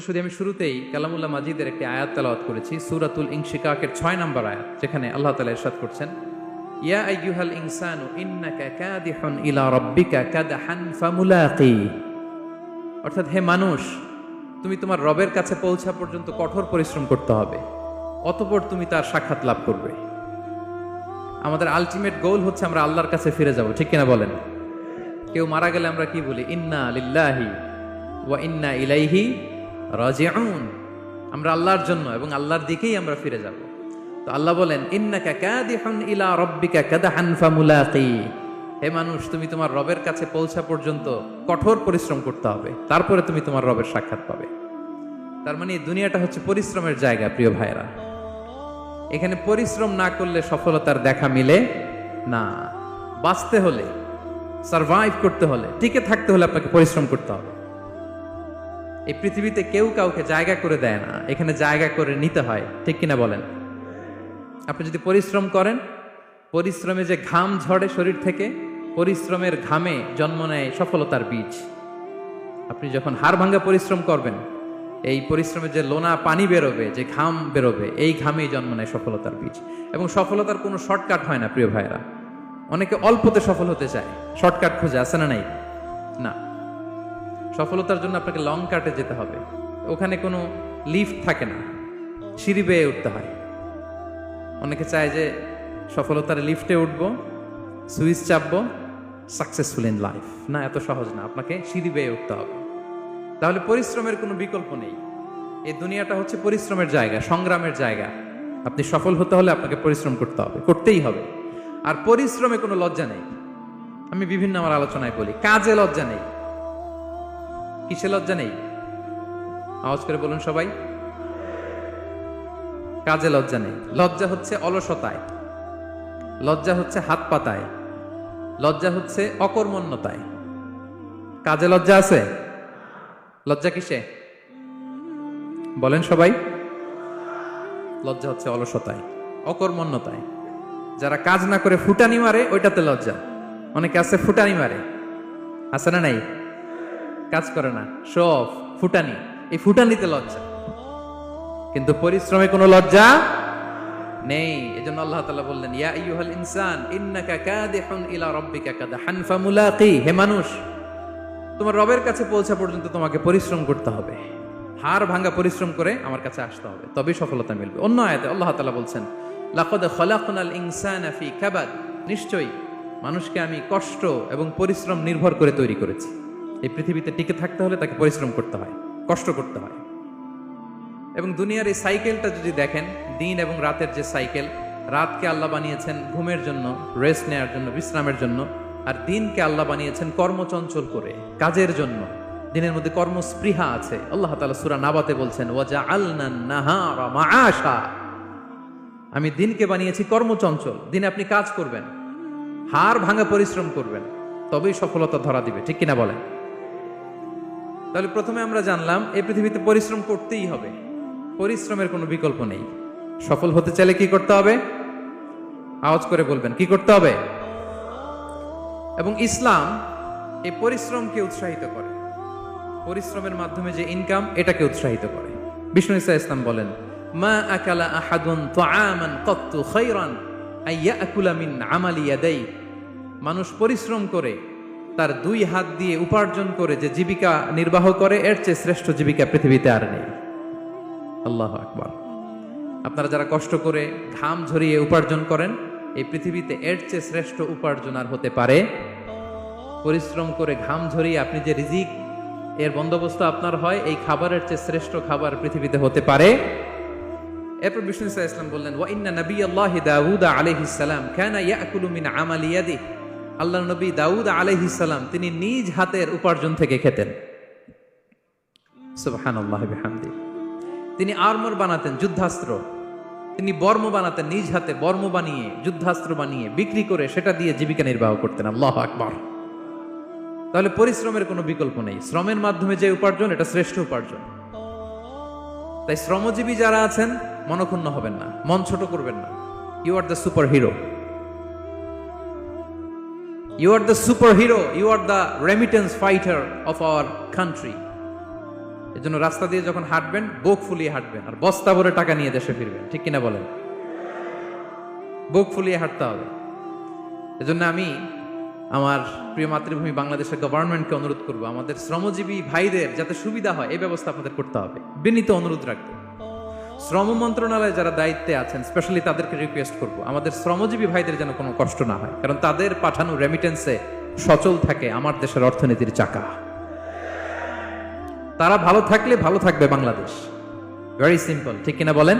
শুধু আমি শুরুতেই কালামুল্লাহ মাজিদের একটি আয়াত তেলাওয়াত করেছি, সুরাতুল ইনশিকাকের ছয় নম্বর আয়াত, যেখানে আল্লাহ তালা ইরশাদ করছেন, ইয়া আইয়ুহাল ইনসানু ইন্নাকা কাদিহুন ইলা রাব্বিকা ফামুলাকি। অর্থাৎ হে মানুষ, তুমি তোমার রবের কাছে পৌঁছা পর্যন্ত কঠোর পরিশ্রম করতে হবে, অতপর তুমি তার সাক্ষাৎ লাভ করবে। আমাদের আলটিমেট গোল হচ্ছে আমরা আল্লাহর কাছে ফিরে যাব, ঠিক কিনা বলেন? কেউ মারা গেলে আমরা কি বলি? ইন্না লিল্লাহি ওয়া ইন্না ইলাইহি রাজিউন। আমরা আল্লাহর জন্য এবং আল্লাহর দিকেই আমরা ফিরে যাব। তো আল্লাহ বলেন, ইন্নাকা কাদিহুন ইলা রাব্বিকা কাদহান ফামুলাকি। হে মানুষ, তুমি তোমার রবের কাছে পৌঁছা পর্যন্ত কঠোর পরিশ্রম করতে হবে। তারপরে তুমি তোমার রবের সাক্ষাৎ পাবে। তার মানে দুনিয়াটা হচ্ছে পরিশ্রমের জায়গা, প্রিয় ভাইরা এখানে পরিশ্রম না করলে সফলতার দেখা মিলে না। বাঁচতে হলে, সারভাইভ করতে হলে, টিকে থাকতে হলে আপনাকে পরিশ্রম করতে হবে। এই পৃথিবীতে কেউ কাউকে জায়গা করে দেয় না। এখানে জায়গা করে নিতে হয়। ঠিক কিনা বলেন? আপনি যদি পরিশ্রম করেন, পরিশ্রমে যে ঘাম ঝরে শরীর থেকে, পরিশ্রমের ঘামে জন্ম নেয় সফলতার বীজ। আপনি যখন হাড় ভাঙ্গা পরিশ্রম করবেন, এই পরিশ্রমে যে লোনা পানি বেরোবে, যে ঘাম বেরোবে, এই ঘামেই জন্ম নেয় সফলতার বীজ। এবং সফলতার কোনো শর্টকাট হয় না, প্রিয় ভাইরা অনেকে অল্পতে সফল হতে চায়। শর্টকাট খুঁজে আসে না নাই? না। সফলতার জন্য আপনাকে লং কাটে যেতে হবে। ওখানে কোনো লিফট থাকে না। সিঁড়ি বেয়ে উঠতে হয়। অনেকে চায় যে সফলতার লিফটে উঠবো, সুইচ চাপবো সাকসেসফুল ইন লাইফ না, এত সহজ না। আপনাকে সিঁড়ি বেয়ে উঠতে হবে। তাহলে পরিশ্রমের কোনো বিকল্প নেই। এই দুনিয়াটা হচ্ছে পরিশ্রমের জায়গা, সংগ্রামের জায়গা। আপনি সফল হতে হলে আপনাকে পরিশ্রম করতে হবে, করতেই হবে। আর পরিশ্রমে কোনো লজ্জা নেই। আমি বিভিন্ন আমার আলোচনায় বলি, কাজে লজ্জা নেই। কিসে লজ্জা নেই? আওয়াজ করে বলুন সবাই। কাজে লজ্জা নেই। লজ্জা হচ্ছে অলসতায়। লজ্জা হচ্ছে হাত পাতায়। লজ্জা হচ্ছে অকর্মণ্যতায়। কাজে লজ্জা আছে? লজ্জা কিসে? বলেন সবাই। লজ্জা হচ্ছে অলসতায়, অকর্মণ্যতায়। যারা কাজ না করে ফুটানি মারে, ওইটাতে লজ্জা। অনেকে আছে ফুটানি মারে। আছে না নাই? কাজ করে না। সব ফুটানি। এই ফুটানিতে লজ্জা। কিন্তু পরিশ্রমে কোনো লজ্জা নেই। এজন্য আল্লাহ তাআলা বললেন, ইয়া আইয়ুহাল ইনসান, ইন্নাকা কাদিহুন ইলা রাব্বিকা কাদহান ফামুলাকি। হে মানুষ, তোমার রবের কাছে পৌঁছা পর্যন্ত তোমাকে পরিশ্রম করতে হবে। হাড় ভাঙা পরিশ্রম করে আমার কাছে আসতে হবে। তবেই সফলতা মিলবে। অন্য আয়াতে আল্লাহ তাআলা বলছেন, লাকাদ খলাকনাল ইনসানা ফি কাবাদ। নিশ্চয়ই, মানুষকে আমি কষ্ট এবং পরিশ্রম নির্ভর করে তৈরি করেছি। এই পৃথিবীতে টিকে থাকতে হলে তাকে পরিশ্রম করতে হয়, কষ্ট করতে হয়। এবং দুনিয়ার এই সাইকেলটা যদি দেখেন, দিন এবং রাতের যে সাইকেল, রাতকে আল্লাহ বানিয়েছেন ঘুমের জন্য রেস্ট নেওয়ার জন্য, বিশ্রামের জন্য, আর দিনকে আল্লাহ বানিয়েছেন কর্মচঞ্চল করে, কাজের জন্য। দিনের মধ্যে কর্মস্পৃহা আছে। আল্লাহ তালা সুরা নাবাতে বলছেন ওয়াজা মাআশা আমি দিনকে বানিয়েছি কর্মচঞ্চল। দিনে আপনি কাজ করবেন, হাড় ভাঙা পরিশ্রম করবেন, তবেই সফলতা ধরা দিবে। ঠিক কিনা বলেন? তাহলে প্রথমে আমরা জানলাম, এই পৃথিবীতে পরিশ্রম করতেই হবে। পরিশ্রমের কোনো বিকল্প নেই। সফল হতে চাইলে কি করতে হবে? আওয়াজ করে বলবেন, কি করতে হবে? এবং ইসলাম এই পরিশ্রমকে উৎসাহিত করে। পরিশ্রমের মাধ্যমে যে ইনকাম এটাকে উৎসাহিত করে। বিষ্ণু ইসা ইসলাম বলেন, মা আকালা আহাদুন তাআমান কত্তু খায়রান আইয়াকুলা মিন মানুষ পরিশ্রম করে তার দুই হাত দিয়ে উপার্জন করে যে জীবিকা নির্বাহ করে, এর চেয়ে শ্রেষ্ঠ জীবিকা পৃথিবীতে আর নেই। আল্লাহ আকবার। আপনারা যারা কষ্ট করে ঘাম ঝরিয়ে উপার্জন করেন, এই পৃথিবীতে এর চেয়ে শ্রেষ্ঠ উপার্জন আর হতে পারে। পরিশ্রম করে ঘাম ঝরিয়ে আপনি যে রিজিক, এর বন্দোবস্ত আপনার হয়, এই খাবারের চেয়ে শ্রেষ্ঠ খাবার পৃথিবীতে হতে পারে। এরপর বিষ্ণু ইসা ইসলাম বললেন, ওয়া ইন্না নবী আল্লাহ দাউদ আলাইহিস সালাম কানা ইয়াকুলু মিন আমালি ইয়াদিহি। আল্লাহ নবী দাউদ আলাইহিস সালাম তিনি নিজ হাতের উপার্জন থেকে খেতেন। তিনি আর্মর বানাতেন, যুদ্ধাস্ত্র। তিনি বর্ম বানাতেন, নিজ হাতে বর্ম বানিয়ে, যুদ্ধাস্ত্র বানিয়ে বিক্রি করে সেটা দিয়ে জীবিকা নির্বাহ করতেন। আল্লাহ আকবর। তাহলে পরিশ্রমের কোনো বিকল্প নেই। শ্রমের মাধ্যমে যে উপার্জন, এটা শ্রেষ্ঠ উপার্জন। তাই শ্রমজীবী যারা আছেন, মনক্ষুণ্ণ হবেন না, মন ছোট করবেন না। You are the super hero you are the super hero you are the remittance fighter of our country এজন্য রাস্তা দিয়ে যখন হাঁটবেন, বুক ফুলিয়ে হাঁটবেন। আর বস্তা ভরে টাকা নিয়ে দেশে ফিরবেন। ঠিক কিনা বলেন? বুক ফুলিয়ে হাঁটতে হবে। এজন্য আমি আমার প্রিয় মাতৃভূমি বাংলাদেশের গভর্নমেন্টকে অনুরোধ করব। আমাদের শ্রমজীবী ভাইদের যাতে সুবিধা হয় এই ব্যবস্থা আপনাদের করতে হবে। বিনীত অনুরোধ রাখব। শ্রম মন্ত্রণালয়ে যারা দায়িত্বে আছেন স্পেশালি তাদেরকে রিকোয়েস্ট করব। আমাদের শ্রমজীবী ভাইদের যেন কোনো কষ্ট না হয়, কারণ তাদের পাঠানো রেমিটেন্সে সচল থাকে আমার দেশের অর্থনীতির চাকা। তারা ভালো থাকলে ভালো থাকবে বাংলাদেশ। ভেরি সিম্পল ঠিক কিনা বলেন?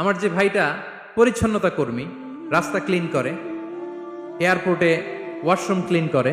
আমার যে ভাইটা পরিচ্ছন্নতা কর্মী, রাস্তা ক্লিন করে এয়ারপোর্টে ওয়াশরুম ক্লিন করে